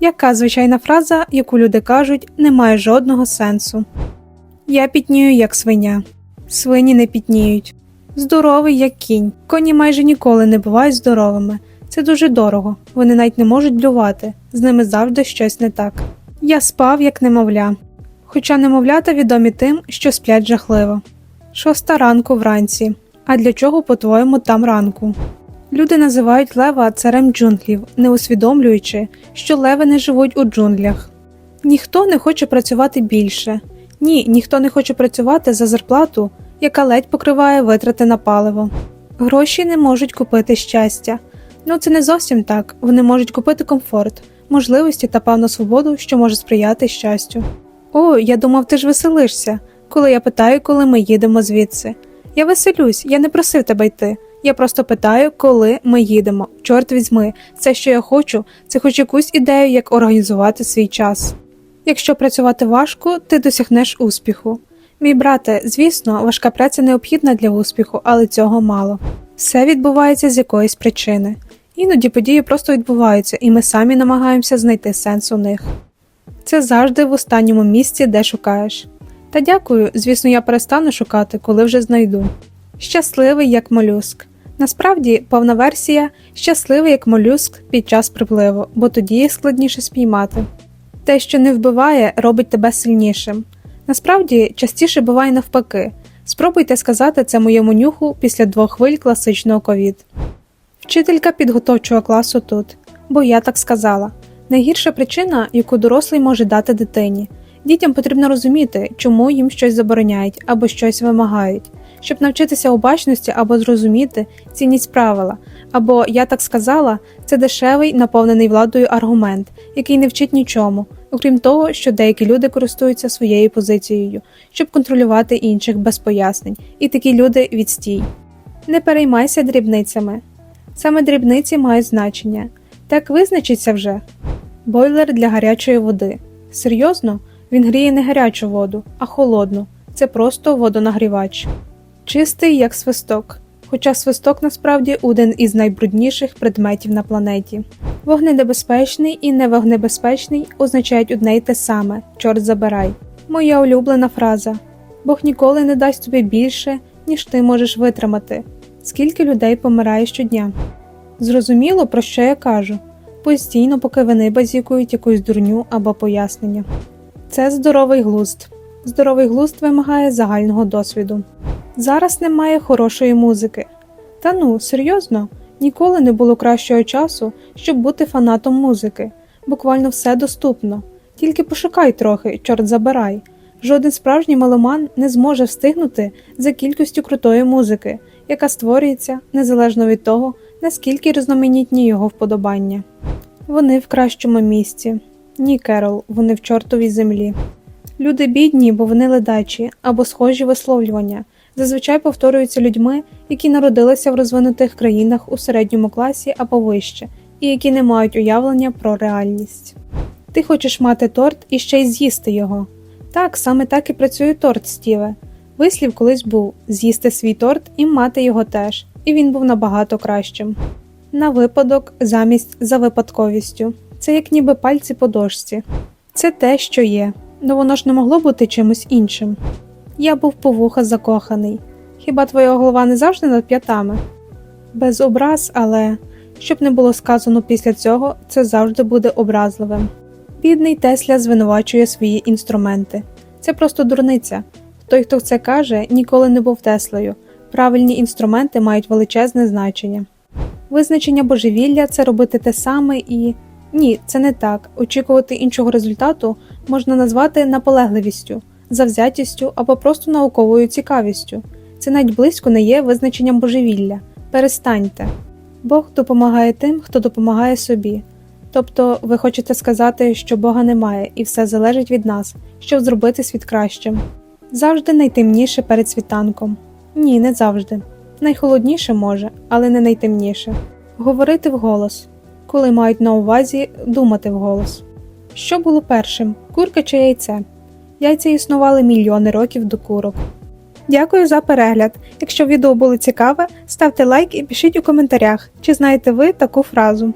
Яка звичайна фраза, яку люди кажуть, не має жодного сенсу. Я пітнію, як свиня. Свині не пітніють. Здоровий, як кінь. Коні майже ніколи не бувають здоровими. Це дуже дорого. Вони навіть не можуть блювати. З ними завжди щось не так. Я спав, як немовля. Хоча немовлята відомі тим, що сплять жахливо. Шоста ранку вранці. А для чого, по-твоєму, там ранку? Люди називають лева царем джунглів, не усвідомлюючи, що леви не живуть у джунглях. Ніхто не хоче працювати більше. Ні, ніхто не хоче працювати за зарплату, яка ледь покриває витрати на паливо. Гроші не можуть купити щастя. Ну це не зовсім так. Вони можуть купити комфорт, можливості та певну свободу, що може сприяти щастю. О, я думав, ти ж веселишся, коли я питаю, коли ми їдемо звідси. Я веселюсь, я не просив тебе йти. Я просто питаю, коли ми їдемо. Чорт візьми, все, що я хочу, це хоч якусь ідею, як організувати свій час. Якщо працювати важко, ти досягнеш успіху. Мій брате, звісно, важка праця необхідна для успіху, але цього мало. Все відбувається з якоїсь причини. Іноді події просто відбуваються, і ми самі намагаємося знайти сенс у них. Це завжди в останньому місці, де шукаєш. Та дякую, звісно, я перестану шукати, коли вже знайду. Щасливий як молюск. Насправді, повна версія щасливий як молюск під час припливу, бо тоді їх складніше спіймати. Те, що не вбиває, робить тебе сильнішим. Насправді, частіше буває навпаки. Спробуйте сказати це моєму нюху після двох хвиль класичного ковід. Вчителька підготовчого класу тут, бо я так сказала. Найгірша причина, яку дорослий може дати дитині. Дітям потрібно розуміти, чому їм щось забороняють або щось вимагають, щоб навчитися обачності або зрозуміти цінність правила, або я так сказала, це дешевий, наповнений владою аргумент, який не вчить нічому, окрім того, що деякі люди користуються своєю позицією, щоб контролювати інших без пояснень, і такі люди відстій. Не переймайся дрібницями. Саме дрібниці мають значення. Так визначиться вже. Бойлер для гарячої води. Серйозно, він гріє не гарячу воду, а холодну. Це просто водонагрівач. Чистий як свисток. Хоча свисток насправді один із найбрудніших предметів на планеті. Вогненебезпечний і невогнебезпечний означають одне й те саме чорт забирай. Моя улюблена фраза Бог ніколи не дасть тобі більше, ніж ти можеш витримати. Скільки людей помирає щодня? Зрозуміло, про що я кажу постійно, поки вони базікують якусь дурню або пояснення. Це здоровий глузд. Здоровий глузд вимагає загального досвіду. Зараз немає хорошої музики. Та ну, серйозно, ніколи не було кращого часу, щоб бути фанатом музики. Буквально все доступно. Тільки пошукай трохи, чорт забирай. Жоден справжній меломан не зможе встигнути за кількістю крутої музики, яка створюється незалежно від того, наскільки різноманітні його вподобання. Вони в кращому місці. Ні, Керол, вони в чортовій землі. Люди бідні, бо вони ледачі або схожі висловлювання, зазвичай повторюються людьми, які народилися в розвинутих країнах у середньому класі або вище, і які не мають уявлення про реальність. Ти хочеш мати торт і ще й з'їсти його. Так, саме так і працює торт, Стіве. Вислів колись був з'їсти свій торт і мати його теж, і він був набагато кращим. На випадок замість за випадковістю. Це як ніби пальці по дошці. Це те, що є, но воно ж не могло бути чимось іншим. Я був по вуха закоханий. Хіба твоя голова не завжди над п'ятами? Без образ, але щоб не було сказано після цього, це завжди буде образливим. Бідний Тесля звинувачує свої інструменти. Це просто дурниця. Той, хто це каже, ніколи не був Теслою. Правильні інструменти мають величезне значення. Визначення божевілля це робити те саме і. Ні, це не так. Очікувати іншого результату можна назвати наполегливістю, завзятістю або просто науковою цікавістю. Це навіть близько не є визначенням божевілля. Перестаньте. Бог допомагає тим, хто допомагає собі. Тобто, ви хочете сказати, що Бога немає, і все залежить від нас, щоб зробити світ кращим. Завжди найтемніше перед світанком. Ні, не завжди. Найхолодніше може, але не найтемніше. Говорити вголос, коли мають на увазі думати вголос. Що було першим курка чи яйце? Яйця існували мільйони років до курок. Дякую за перегляд. Якщо відео було цікаве, ставте лайк і пишіть у коментарях, чи знаєте ви таку фразу.